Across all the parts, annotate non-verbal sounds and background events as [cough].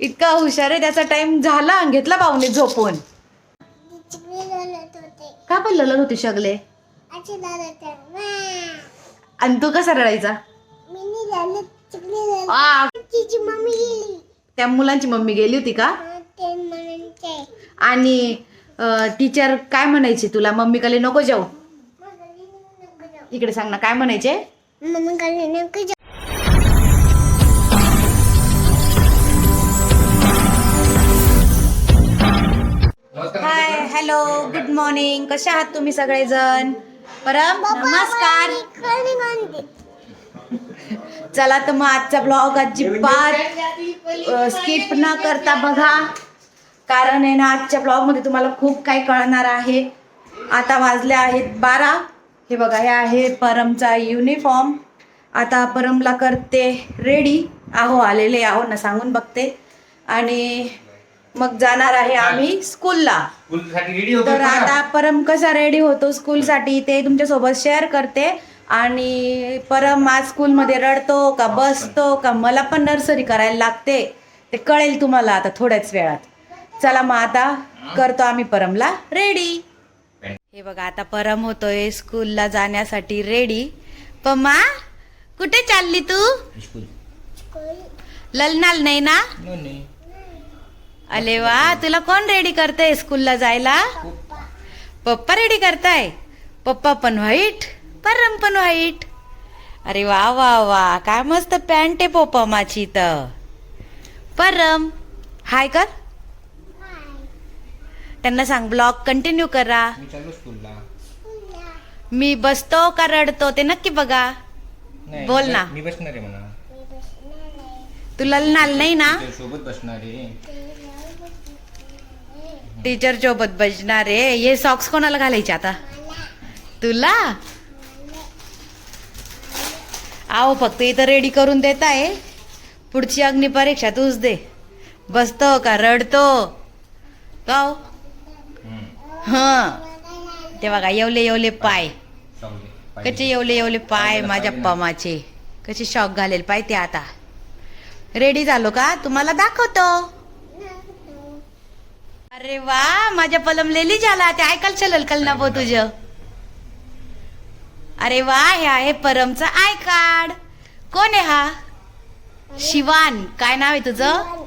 इतका हुशार आहे त्याचा टाइम झाला. आणि घेतला पाहुणे झोपून. का पण ललत होते शगले? आणि तू कसा रडायचा? त्या मुलांची मम्मी गेली होती का? आणि टीचर काय म्हणायचे तुला? मम्मी कले नको जाऊ. इकडे सांग ना काय म्हणायचे? हॅलो गुड मॉर्निंग कसे आहात तुम्ही सगळेजण? परम नमस्कार. चला तर मग आजचा ब्लॉग अजिबात स्किप न करता बघा. कारण आहे ना आजच्या ब्लॉगमध्ये तुम्हाला खूप काही कळणार आहे. आता वाजले आहेत बारा. हे बघा हे आहे परमचा युनिफॉर्म आता परमला करते. रेडी आहो आलेले आहो ना सांगून बघते. आणि मग जाणार आहे आम्ही स्कूलला. तर आता परम कसा रेडी होतो स्कूलसाठी ते तुमच्यासोबत शेअर करते. आणि परम आज स्कूलमध्ये रडतो का बसतो का मला पण नर्सरी करायला लागते. ते कळेल तुम्हाला आता थोड्याच वेळात. चला मग आता करतो आम्ही परमला रेडी हे बघा आता परम होतोय स्कूलला जाण्यासाठी रेडी पम्मा कुठे चालली तू? ललनाल नाही ना? अरे वा तुला कोण रेडी करते स्कूलला जायला? पप्पा रेडी करताय? पप्पा पण व्हाईट परम पण व्हाईट अरे वा वा वा काय मस्त पॅन्ट आहे पप्पा माझी तर परम हाय कर. त्यांना सांग ब्लॉग कंटिन्यू करा. मी बसतो का रडतो ते नक्की बघा. बोल ना. मी बसणार आहे म्हणा. तू ललनाल नाही ना? सोबत बसणार आहे. टीचर सोबत बसणार आहे. हे सॉक्स कोणाला घालायचे आता? तुला? आहो फक्त इथं रेडी करून देत आहे. पुढची अग्निपरीक्षा तूच दे. बसतो का? रडतो? हम्म. ह. ते बघा येवले येवले पाय. कसे. येवले येवले पाय माझ्या. पमाचे. कसे शॉक घालेल पाय ते आता. रेडी झालो का? तुम्हाला दाखवतो. अरे वा माझ्या पलमलेली झाला ते ऐकायला चलल कल ना. भाऊ तुझं? अरे वा हे आहे परमचं आय कार्ड. कोण आहे हा? शिवान काय नाव आहे तुझं?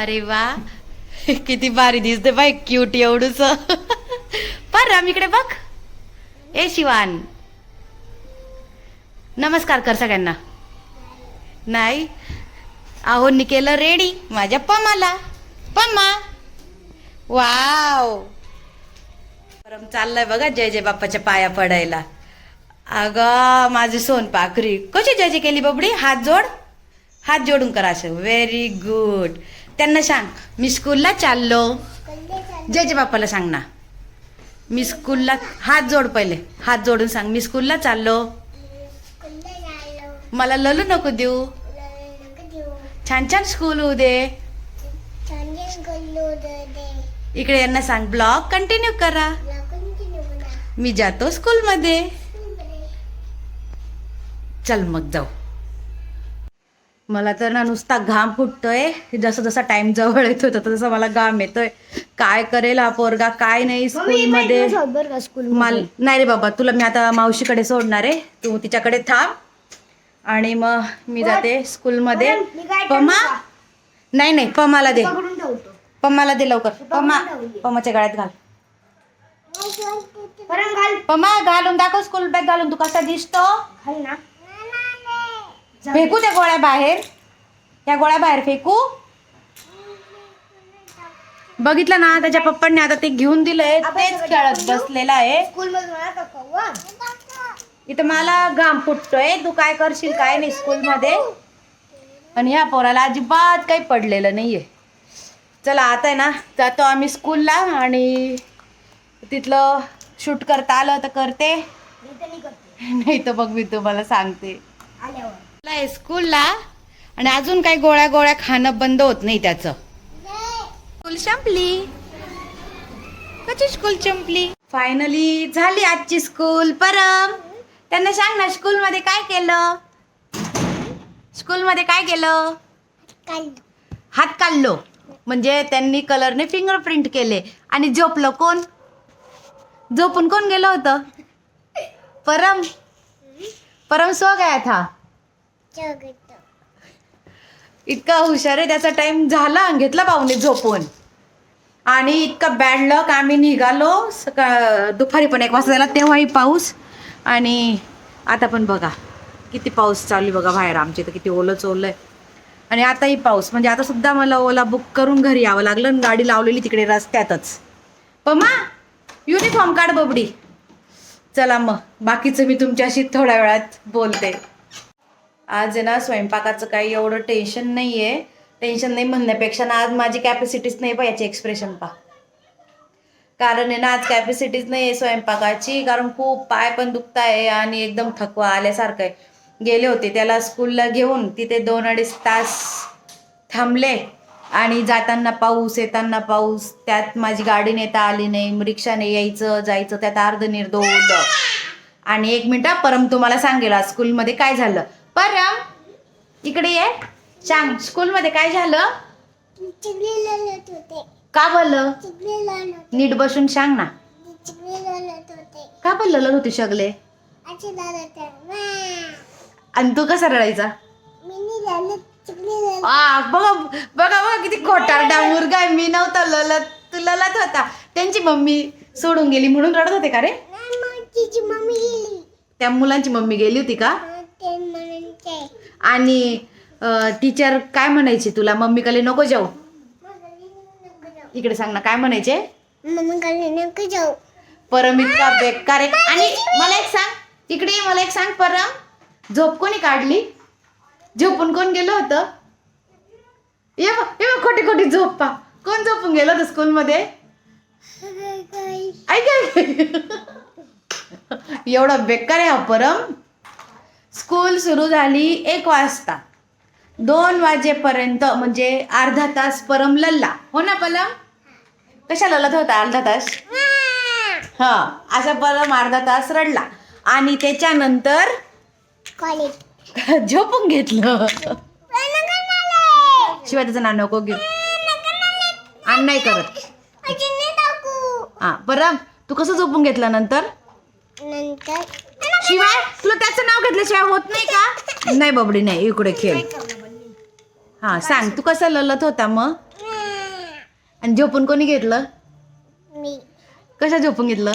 अरे वा. [laughs] किती भारी दिसते बाई क्यूट एवढूच परम इकडे बघ. ए शिवान. नमस्कार कर सगळ्यांना. नाही. अहो केलं रेडी माझ्या पमाला. पम्मा वाव. परम चाललाय बघा जय जय बाप्पाच्या पाया पडायला. अगं माझी सोनपाखरी कशी जय जय केली बबडी? हात जोड. हात जोडून करा असं. व्हेरी गुड त्यांना सांग. मी स्कूलला चाललो. जय जय बाप्पाला सांग ना. मी स्कूलला हात जोड पहिले. हात जोडून सांग. मी स्कूलला चाललो. मला ललू नको देऊ. छान छान स्कूल होऊ दे. इकडे यांना सांग ब्लॉग कंटिन्यू करा. मी जातो स्कूलमध्ये. चल मग जाऊ. मला तर ना नुसता घाम फुटतोय. जसं जसा टाइम जवळ येतोय तसं तसं मला घाम येतोय. काय करेल हा पोरगा? काय नाही स्कूलमध्ये. माल नाही रे बाबा तुला मी आता मावशीकडे सोडणार आहे. तू तिच्याकडे थांब. आणि मग मी जाते स्कूलमध्ये. पमा? नाही नाही पमाला दे. पम्माला दे लवकर. पम्मा पम्माच्या गळ्यात घाल. पम्मा घालून दाखव स्कूल बॅग घालून. तू कसा दिसतो? फेकू त्या गोळ्या बाहेर. त्या गोळ्या बाहेर फेकू. बघितलं ना त्याच्या पप्पांनी आता ते घेऊन दिलंय. तेच खेळत बसलेला आहे. इथं मला घाम फुटतोय. तू काय करशील काय नाही स्कूलमध्ये आणि ह्या पोराला अजिबात काही पडलेलं नाहीये. चला आता आहे ना जातो आम्ही स्कूलला आणि तिथलं शूट करता आलं तर करते. नाही तर मग मी तुम्हाला सांगते. स्कूलला आणि अजून काही गोळ्या गोळ्या खाणं बंद होत नाही त्याचं. स्कूल संपली. कशी स्कूल संपली? फायनली झाली आजची स्कूल परम त्यांना सांग ना स्कूलमध्ये काय केलं? स्कूलमध्ये काय केलं? हात काढलो. म्हणजे त्यांनी कलरने फिंगरप्रिंट केले. आणि झोपलं कोण? झोपून कोण गेलं होतं? परम. परम सो गया था इतका हुशार आहे त्याचा टाइम झाला. घेतला पाहुणे झोपून. आणि इतका बॅड लक आम्ही निघालो. सकाळ दुपारी पण एक वाजता झाला तेव्हाही पाऊस. आणि आता पण बघा किती पाऊस चालू आहे बघा बाहेर. आमच्या इथं किती ओलंच ओलं आहे. आणि आताही पाऊस. म्हणजे आता सुद्धा मला ओला बुक करून घरी यावं लागलं आणि गाडी लावलेली तिकडे रस्त्यातच. पमा युनिफॉर्म काढ बबडी. चला मग बाकीचं मी तुमच्याशी थोड्या वेळात बोलते. आज आहे ना स्वयंपाकाचं काही एवढं टेन्शन नाही आहे टेन्शन नाही म्हणण्यापेक्षा ना आज माझी कॅपॅसिटीच नाही पाहिजे एक्सप्रेशन पा. कारण आहे ना आज कॅपॅसिटीच नाही आहे स्वयंपाकाची. कारण खूप पाय पण दुखत आहे आणि एकदम थकवा आल्यासारखं आहे. गेले होते. त्याला स्कूलला घेऊन तिथे दोन अडीच तास थांबले. आणि जाताना पाऊस येताना पाऊस त्यात माझी गाडी नेता आली नाही रिक्षाने यायचं जायचं त्यात अर्ध निर्दोल आणि एक मिनिट परम तुम्हाला सांगेल स्कूलमध्ये काय झालं? परम इकडे ये. सांग स्कूलमध्ये काय झालं? का बोललं? लढत नीट बसून सांग ना. का बोललं होती सगळे आणि तू कसा रडायचा? आ, बघा बघा बघा किती खोटारडा मुलगा आहे. मी नव्हता ललत तू ललत होता. त्यांची मम्मी सोडून गेली म्हणून रडत होते का रे? त्या मुलांची मम्मी गेली होती का? आणि टीचर काय म्हणायची तुला? मम्मीकडे नको जाऊ. इकडे सांग ना काय म्हणायचे? परम इतका बेकार आहे. आणि मला एक सांग इकडे मला एक सांग परम. झोप कोणी काढली? झोपून कोण गेलं होतं? ये बघ खोटी खोटी झोप पा. कोण झोपून गेलं होतं स्कूलमध्ये? ऐक एवढा बेकार आहे हा परम. स्कूल सुरू झाली एक वाजता. दोन वाजेपर्यंत म्हणजे अर्धा तास परम लल्ला हो ना परम? कशा ललत होता अर्धा तास? हा असा परम अर्धा तास रडला. आणि त्याच्यानंतर कॉलेज [laughs] झोपून घेतलं. शिवाय त्याचं नाव नको घेऊ. आणि नाही करत. हा परम तू कसं झोपून घेतलं नंतर? शिवाय तुला त्याचं नाव घेतल्याशिवाय होत नाही का? नाही बबडी नाही. इकडे खेळ. हा सांग. तू कसं ललत होता मग? आणि झोपून कोणी घेतलं? मी. कसं झोपून घेतलं?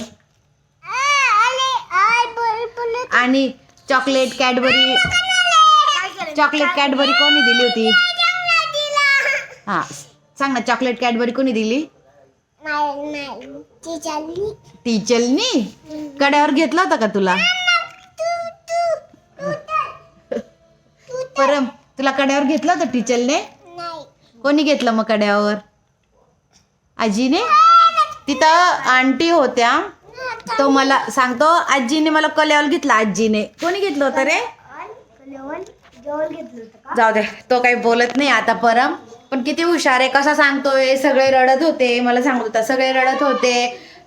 आणि चॉकलेट कॅडबरी. चॉकलेट कॅडबरी कोणी दिली होती? हा सांग ना चॉकलेट कॅडबरी कोणी दिली? टीचलनी कड्यावर घेतला होता का तुला? परम तुला कड्यावर घेतला होता टीचलने कोणी घेतलं मग कड्यावर? आजीने? तिथं आंटी होत्या. तो मला सांगतो आजीने मला कल्यावर घेतला आजीने. कोणी घेतलं होतं रे? जाऊ दे तो काही बोलत नाही आता परम. पण किती हुशार आहे कसा सांगतोय सगळे रडत होते मला सांगत होता सगळे रडत होते.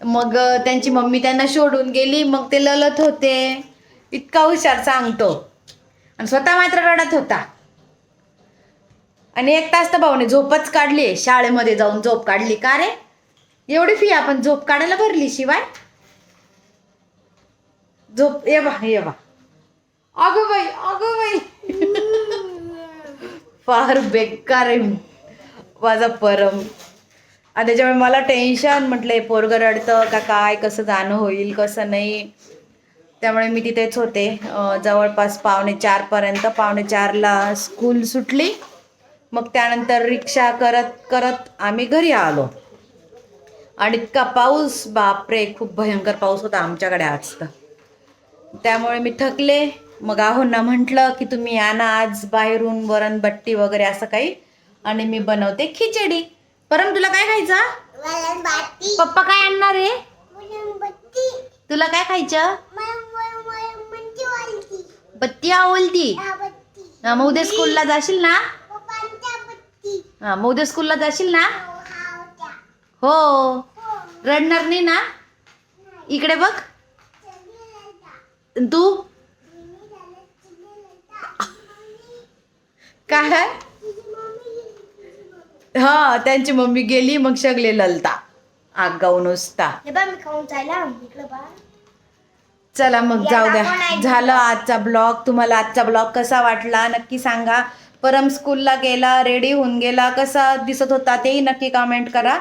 मग त्यांची मम्मी त्यांना सोडून गेली मग ते ललत होते. इतका हुशार सांगतो. आणि स्वतः मात्र रडत होता. आणि एक तास तर भाऊने झोपच काढली शाळेमध्ये जाऊन झोप काढली. का रे? एवढी फी आपण झोप काढायला भरली शिवाय? झोप ये बा ये बा अगं बाई अगं बाई फार बेकार आहे. माझा परम. आणि त्याच्यामुळे मला टेन्शन म्हटलंय पोरगं रडतं का काय कसं जाणं होईल कसं नाही. त्यामुळे मी तिथेच होते. जवळपास पावणे चारपर्यंत पावणे चारला स्कूल सुटली. मग त्यानंतर रिक्षा करत करत आम्ही घरी आलो. आणि इतका पाऊस बापरे खूप भयंकर पाऊस होता आमच्याकडे आज तर. त्यामुळे मी थकले. मग आहोंना म्हटलं की तुम्ही या ना आज बाहेरून वरण बट्टी वगैरे असं काही. आणि मी बनवते खिचडी. परम तुला काय खायचं? पप्पा काय आणणार आहे? तुला काय खायचं? बत्ती आवडती. हा मग उद्या स्कूलला जाशील ना? हा मग उद्या स्कूलला जाशील ना? हो, हा हो. रडणार नाही ना? इकडे बघ. तू काय हा? त्यांची मम्मी गेली मग सगळे ललता. जायला. इकडं बा चला मग जाऊ द्या. झालं आजचा ब्लॉग. तुम्हाला आजचा ब्लॉग कसा वाटला? नक्की सांगा. परम स्कूलला गेला रेडी होऊन गेला. कसा दिसत होता तेही नक्की कमेंट करा.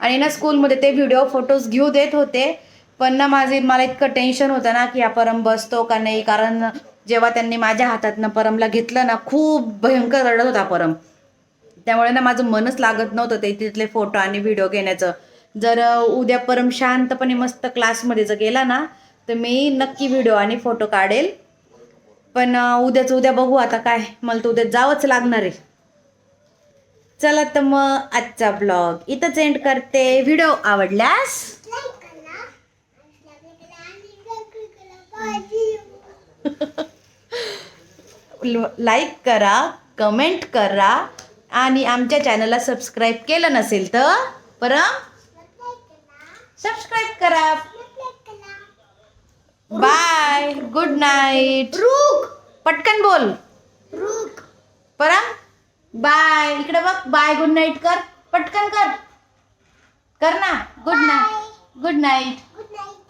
आणि ना स्कूलमध्ये ते व्हिडिओ फोटोज घेऊ देत होते. पण ना माझे मला इतकं टेन्शन होतं ना की हा परम बसतो का नाही? कारण जेव्हा त्यांनी माझ्या हातातनं परमला घेतलं ना खूप भयंकर रडत होता परम. त्यामुळे ना माझं मनच लागत नव्हतं ते तिथले फोटो आणि व्हिडिओ घेण्याचं. जर उद्या परम शांतपणे मस्त क्लासमध्ये जर गेला ना तर मी नक्की व्हिडिओ आणि फोटो काढेल. पण उद्याच उद्या बघू आता काय. मला तर उद्या जावंच लागणार आहे. चला तर मग आजचा ब्लॉग इथंच एंड करते. व्हिडिओ आवडल्यास लाईक करा आणि सबस्क्राईब करा बाय लाईक करा कमेंट करा आणि आमच्या चॅनलला सबस्क्राईब केलं नसेल तर परम सबस्क्राईब करा. बाय गुड नाईट रुक. पटकन बोल. रुक. परम बाय इकडे बघ. बाय गुड नाईट कर. पटकन कर. कर ना. Good night good night good night